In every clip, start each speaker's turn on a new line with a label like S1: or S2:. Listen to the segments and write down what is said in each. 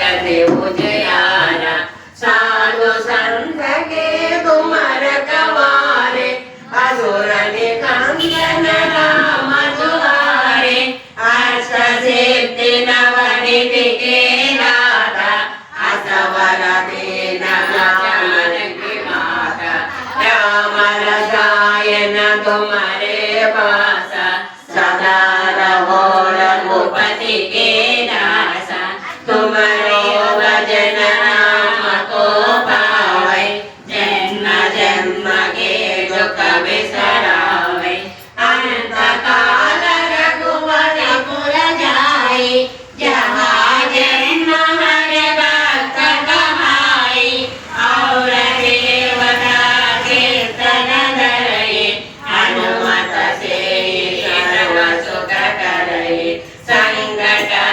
S1: जथे उजयारा साधु संत के तुमर कवारे असुर निकंदन राम दुआरे अष्ट सिद्धि नवनिधि के दाता असवर दीन जान की माता राम रसायन तुम्हारे पास सदा रहो रघुपति के Saringata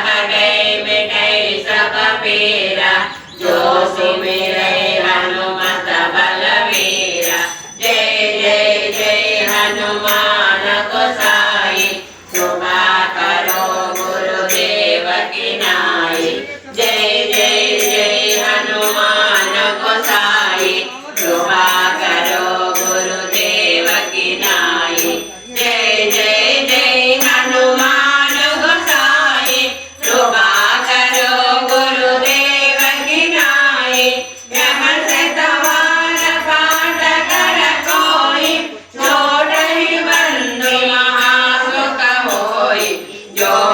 S2: 여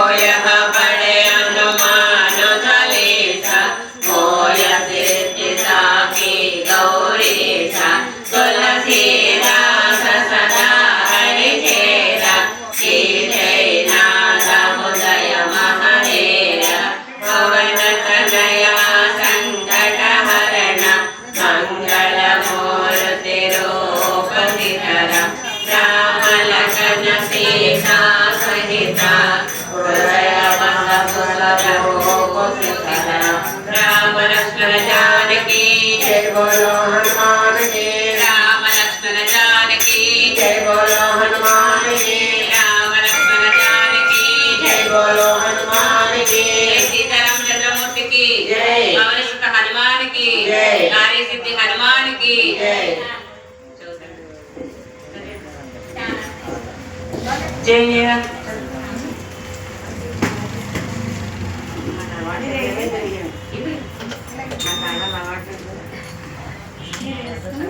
S2: बोलो हनुमान की
S1: राम लक्ष्मण जानकी
S2: जय। बोलो हनुमान की
S1: राम लक्ष्मण जानकी
S2: जय। बोलो हनुमान की
S1: सीताराम चंद्रमूर्ति की
S2: जय।
S1: अवनिष्ठ हनुमान की
S2: जय।
S1: कार्य सिद्धि हनुमान की
S2: जय
S1: जय Gracias. Yes.